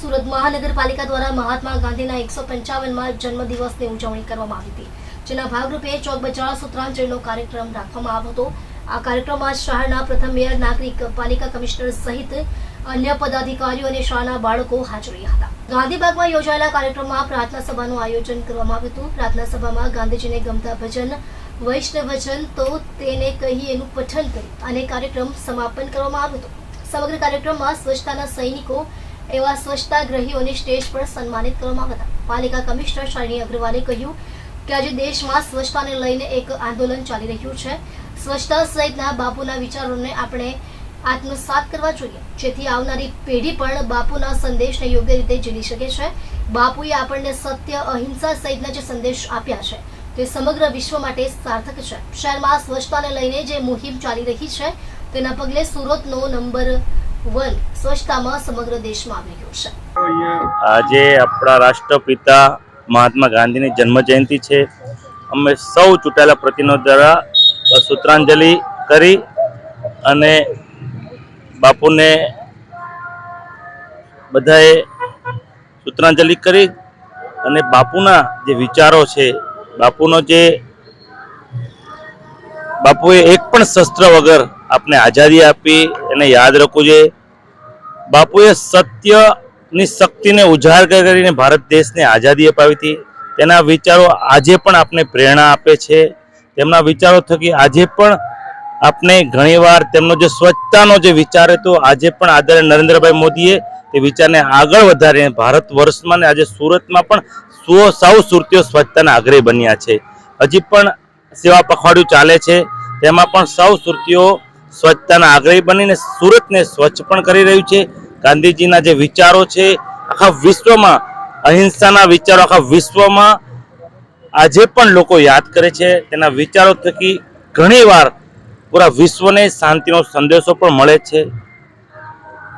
સુરત મહાનગરપાલિકા દ્વારા મહાત્મા ગાંધીના એકસો પંચાવનમાં જન્મદિવસની ઉજવણી કરવામાં આવી હતી, જેના ભાગરૂપે ચોક બજાર સૂત્રાંજલિનો કાર્યક્રમ રાખવામાં આવ્યો હતો. આ કાર્યક્રમમાં શહેરના પ્રથમ મેયર, નાગરિક પાલિકા કમિશનર સહિત અન્ય પદાધિકારીઓ અને શાળાના બાળકો હાજર રહ્યા હતા. ગાંધીબાગમાં યોજાયેલા કાર્યક્રમમાં પ્રાર્થના સભાનું આયોજન કરવામાં આવ્યું હતું. પ્રાર્થના સભામાં ગાંધીજીને ગમતા ભજન વૈષ્ણવ ભજન તો તેને કહી એનું પઠન કરી અને કાર્યક્રમ સમાપન કરવામાં આવ્યો હતો. સમગ્ર કાર્યક્રમમાં સ્વચ્છતાના સૈનિકો એવા સ્વચ્છતાગ્રહીઓને સ્ટેજ પર સન્માનિત કરવામાં હતા. પાલિકા કમિશનર શાલિની અગ્રવાલે કહ્યું કે આજે દેશમાં સ્વચ્છતાને લઈને એક આંદોલન ચાલી રહ્યું છે. સ્વચ્છતા સહિતના બાપુના વિચારોને આપણે આત્મસાત કરવા જોઈએ. જેથી આવનારી પેઢી પણ બાપુના સંદેશને યોગ્ય રીતે ઝીલી શકે છે. બાપુએ આપણને સત્ય, અહિંસા સહિતના જે સંદેશ આપ્યા છે, તે સમગ્ર વિશ્વ માટે સાર્થક છે. શહેરમાં સ્વચ્છતાને લઈને જે મુહિમ ચાલી રહી છે, તેના પગલે સુરતનો નંબર આજે આપણા રાષ્ટ્રપિતા મહાત્મા ગાંધીની જન્મ જયંતિ છે. અમે સૌ ચૂંટાયેલા પ્રતિનિધિ દ્વારા સૂત્રાંજલિ કરી અને બાપુને બધાએ સૂત્રાંજલિ કરી અને બાપુના જે વિચારો છે, બાપુનો જે બાપુએ એક પણ શસ્ત્ર વગર આપને આઝાદી આપી એને યાદ રાખવું જોઈએ બાપુએ સત્યની શક્તિને ઉજાગર કરીને ભારત દેશને આઝાદી અપાવી હતી. તેના વિચારો આજે પણ આપને પ્રેરણા આપે છે. તેમના વિચારો થકી આજે પણ આપણે ઘણીવાર તેમનો જે સ્વચ્છતાનો જે વિચાર હતો, આજે પણ આદરણીય નરેન્દ્રભાઈ મોદીએ તે વિચારને આગળ વધારીને ભારત વર્ષમાં ને આજે સુરતમાં પણ સો સૌ સુરતીઓ સ્વચ્છતાના આગ્રહી બન્યા છે. હજી પણ સેવા પખવાડિયું ચાલે છે. તેમાં પણ સૌ સુરતીઓ સ્વચ્છતાના આગ્રહી બનીને સુરતને સ્વચ્છ પણ કરી રહ્યું છે. ગાંધીજીના જે વિચારો છે, આખા વિશ્વમાં, અહિંસાના વિચારો આખા વિશ્વમાં આજે પણ લોકો યાદ કરે છે. તેના વિચારો થકી ઘણીવાર પૂરા વિશ્વને શાંતિનો સંદેશો પણ મળે છે.